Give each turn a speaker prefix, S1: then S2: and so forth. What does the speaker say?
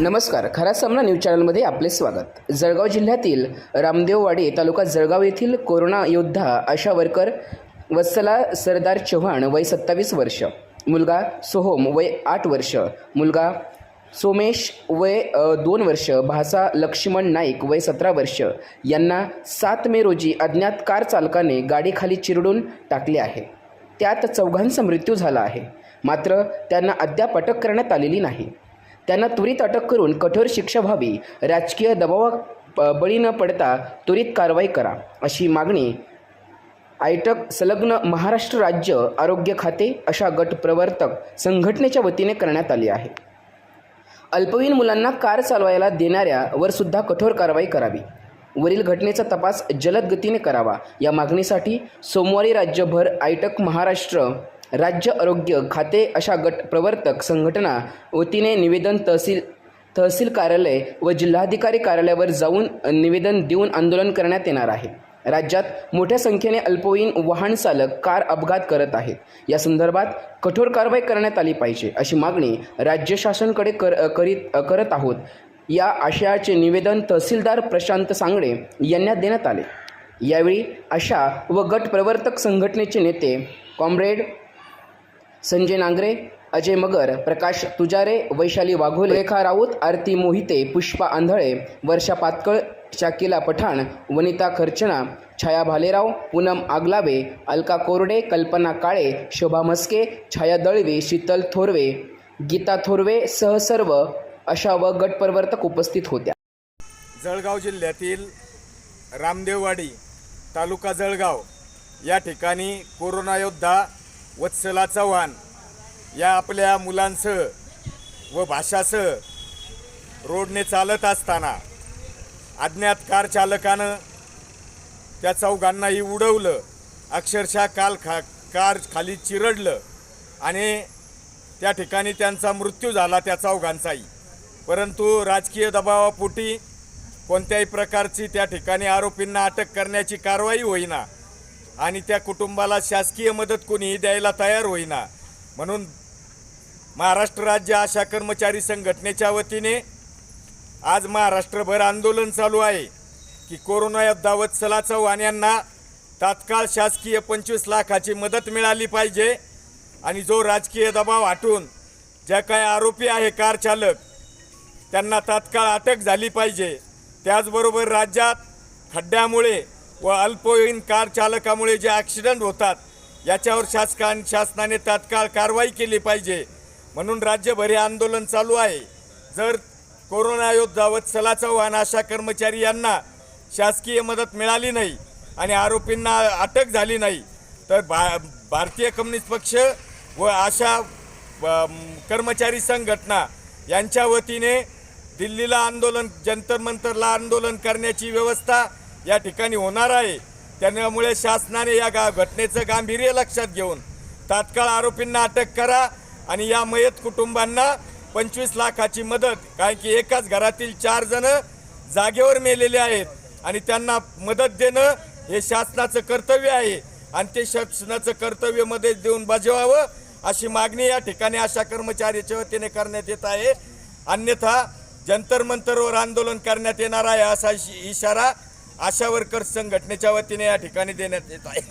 S1: नमस्कार खरा सामना न्यूज चॅनलमध्ये आपले स्वागत. जळगाव जिल्ह्यातील रामदेववाडी तालुका जळगाव येथील कोरोना योद्धा आशा वर्कर वत्सला सरदार चव्हाण वय सत्तावीस वर्ष मुलगा सोहोम वय आठ वर्ष मुलगा सोमेश वय दोन वर्ष भासा लक्ष्मण नाईक वय सतरा वर्ष यांना सात मे रोजी अज्ञात कार चालकाने गाडीखाली चिरडून टाकले आहे. त्यात चौघांचा मृत्यू झाला आहे. मात्र त्यांना अद्याप अटक करण्यात आलेली नाही. त्यांना त्वरित अटक करून कठोर शिक्षा व्हावी. राजकीय दबावा बळी न पडता त्वरित कारवाई करा अशी मागणी आयटक संलग्न महाराष्ट्र राज्य आरोग्य खाते अशा गट प्रवर्तक संघटनेच्या वतीने करण्यात आली आहे. अल्पवयीन मुलांना कार चालवायला देणाऱ्यावर सुद्धा कठोर कारवाई करावी. वरील घटनेचा तपास जलद गतीने करावा. या मागणीसाठी सोमवारी राज्यभर आयटक महाराष्ट्र राज्य आरोग्य खाते अशा गट प्रवर्तक संघटना वतीने निवेदन तहसील तहसील कार्यालय व जिल्हाधिकारी कार्यालयावर जाऊन निवेदन देऊन आंदोलन करण्यात येणार आहे. राज्यात मोठ्या संख्येने अल्पवयीन वाहन चालक कार अपघात करत आहेत. या संदर्भात कठोर कारवाई करण्यात आली पाहिजे अशी मागणी राज्य शासनकडे कर करीत करत आहोत. या आशयाचे निवेदन तहसीलदार प्रशांत सांगडे यांना देण्यात आले. यावेळी आशा व गट प्रवर्तक संघटनेचे नेते कॉम्रेड संजय नांगरे अजय मगर प्रकाश तुजारे वैशाली वाघोले रेखा राऊत आरती मोहिते पुष्पा आंधळे वर्षा पातकळ शाकिला पठाण वनिता खर्चणा छाया भालेराव पूनम आगलावे अलका कोरडे कल्पना काळे शोभा म्हस्के छाया दळवे शीतल थोरवे गीता थोरवे सह सर्व अशा व गटप्रवर्तक उपस्थित होत्या.
S2: जळगाव जिल्ह्यातील रामदेववाडी तालुका जळगाव या ठिकाणी कोरोना योद्धा वत्सला चव्हाण या आपल्या मुलांसह व भाषासह रोडने चालत असताना अज्ञात कार चालकानं त्या चौघांनाही उडवलं. अक्षरशः काल खा कार खाली चिरडलं आणि त्या ठिकाणी त्यांचा मृत्यू झाला त्या चौघांचाही. परंतु राजकीय दबावापोटी कोणत्याही प्रकारची त्या ठिकाणी आरोपींना अटक करण्याची कारवाई होईना. आणि त्या कुटुंबाला शासकीय मदत कोणीही द्यायला तयार होईना. म्हणून महाराष्ट्र राज्य आशा कर्मचारी संघटनेच्या वतीने आज महाराष्ट्रभर आंदोलन चालू आहे की कोरोना योद्धा वत्सला चव्हाण यांना तात्काळ शासकीय पंचवीस लाखाची मदत मिळाली पाहिजे आणि जो राजकीय दबाव हटून ज्या काही आरोपी आहे कार चालक त्यांना तात्काळ अटक झाली पाहिजे. त्याचबरोबर राज्यात खड्ड्यामुळे व अल्पवयीन कार चालकामुळे जे ॲक्सिडेंट होतात याच्यावर शासका शासनाने तात्काळ कारवाई केली पाहिजे. म्हणून राज्यभर हे आंदोलन चालू आहे. जर कोरोना योद्धा वत्सला चव्हाण अशा कर्मचारी यांना शासकीय मदत मिळाली नाही आणि आरोपींना अटक झाली नाही तर भा भारतीय कम्युनिस्ट पक्ष व अशा कर्मचारी संघटना यांच्या वतीने दिल्लीला आंदोलन जंतर मंतरला आंदोलन करण्याची व्यवस्था या ठिकाणी होणार आहे. त्यामुळे शासनाने या गा घटनेचं गांभीर्य लक्षात घेऊन तात्काळ आरोपींना अटक करा आणि या मयत कुटुंबांना पंचवीस लाखाची मदत कारण की एकाच घरातील चार जण जागेवर मेलेले आहेत आणि त्यांना मदत देणं हे शासनाचं कर्तव्य आहे आणि ते शासनाचं कर्तव्य मदत देऊन बजवावं अशी मागणी या ठिकाणी अशा कर्मचाऱ्याच्या वतीने करण्यात येत आहे. अन्यथा जंतर मंतरवर आंदोलन करण्यात येणार आहे असा इशारा आशा वर्कर्स संघटनेच्या वतीने या ठिकाणी देण्यात येत आहे.